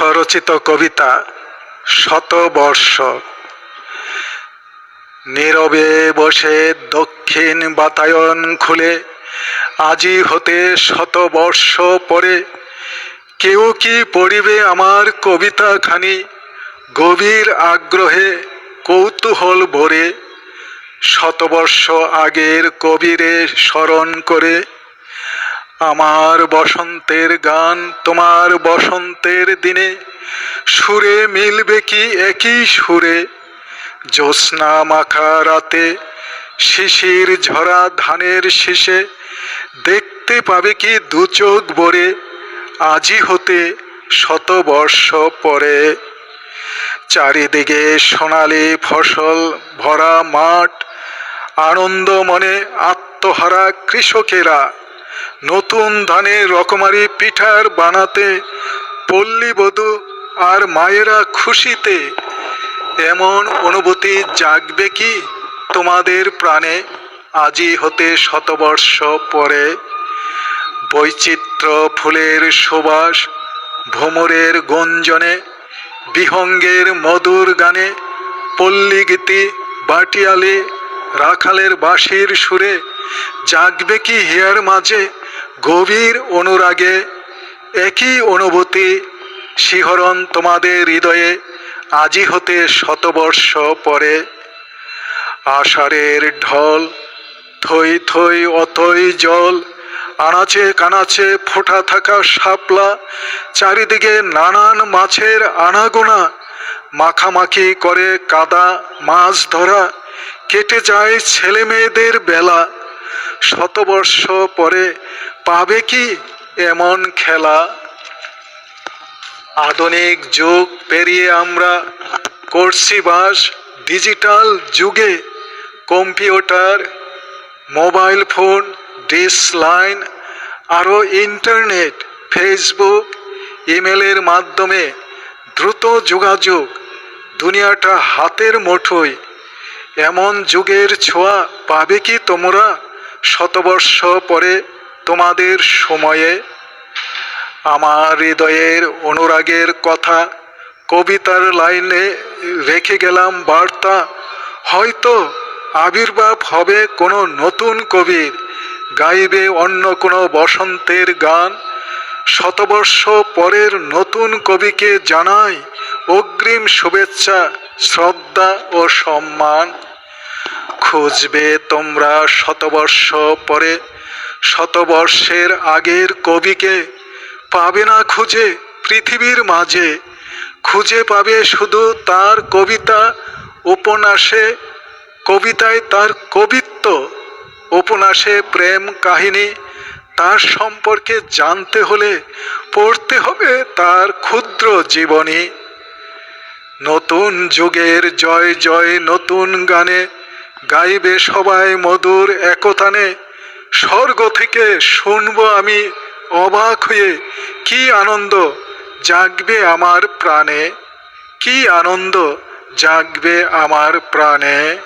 স্বরচিত কবিতা শতবর্ষ। নীরবে বসে দক্ষিণ বাতায়ন খুলে আজি হতে শতবর্ষ পরে কেউ কি পড়িবে আমার কবিতাখানি? গভীর আগ্রহে কৌতূহল ভরে শতবর্ষ আগের কবিরে স্মরণ করে আমার বসন্তের গান তোমার বসন্তের দিনে, সুরে মিলবে কি একই সুরে? জ্যোৎস্না মাখা রাতে, শিশির ঝরা ধানের শীষে, দেখতে পাবে কি দু চোখ ভরে? আজি হতে শতবর্ষ পরে। চারিদিকে সোনালি ফসল ভরা মাঠ, আনন্দ মনে আত্মহারা কৃষকেরা। নতুন ধানের রকমারি পিঠার বানাতে পল্লীবধূ আর মায়েরা খুশিতে। এমন অনুভূতি জাগবে কি তোমাদের প্রাণে? আজি হতে শতবর্ষ পরে বৈচিত্র্য ফুলের সুবাস ভ্রমরের গঞ্জনে, বিহঙ্গের মধুর গানে, পল্লীগীতি, বাটিয়ালি, রাখালের বাঁশির সুরে জাগবে কি হিয়ার মাঝে? গভীর অনুরাগে, একই অনুভূতি, শিহরণ তোমাদের হৃদয়ে, আজি হতে শতবর্ষ পরে। আষাঢ়ের ঢল, থই থই অথই জল, আনাচে কানাচে ফোটা থাকা শাপলা, চারিদিকে নানান মাছের আনাগোনা, মাখামাখি করে কাদা, মাছ ধরা, কেটে যায় ছেলে মেয়েদের বেলা। শতবর্ষ পরে পাবে কি এমন খেলা? আধুনিক যুগ পেরিয়ে আমরা করছি বাস ডিজিটাল যুগে computer, mobile phone dish line, আরও ইন্টারনেট, ফেসবুক, ইমেলের মাধ্যমে দ্রুত যোগাযোগ, দুনিয়াটা হাতের মুঠোয়। এমন যুগের ছোঁয়া পাবে কি তোমরা? শতবর্ষ পরে তোমাদের সময়ে আমার হৃদয়ের অনুরাগের কথা কবিতার লাইনে রেখে গেলাম বার্তা। হয়তো আবির্ভাব হবে কোনো নতুন কবির, গাইবে অন্য কোনো বসন্তের গান। শতবর্ষ পরের নতুন কবিকে জানাই অগ্রিম শুভেচ্ছা, শ্রদ্ধা ও সম্মান। খুঁজবে তোমরা শতবর্ষ পরে, শতবর্ষের আগের কবিকে পাবে না খুঁজে পৃথিবীর মাঝে। খুঁজে পাবে শুধু তার কবিতা উপন্যাসে, কবিতায় তার কবিত্ব উপন্যাসে প্রেম কাহিনী তার সম্পর্কে জানতে হলে পড়তে হবে তার ক্ষুদ্র জীবনী। নতুন যুগের জয় জয় নতুন গানে গাইবে সবাই মধুর একতানে। স্বর্গ থেকে শুনব আমি অবাক হয়ে, কি আনন্দ জাগবে আমার প্রাণে? কি আনন্দ জাগবে আমার প্রাণে?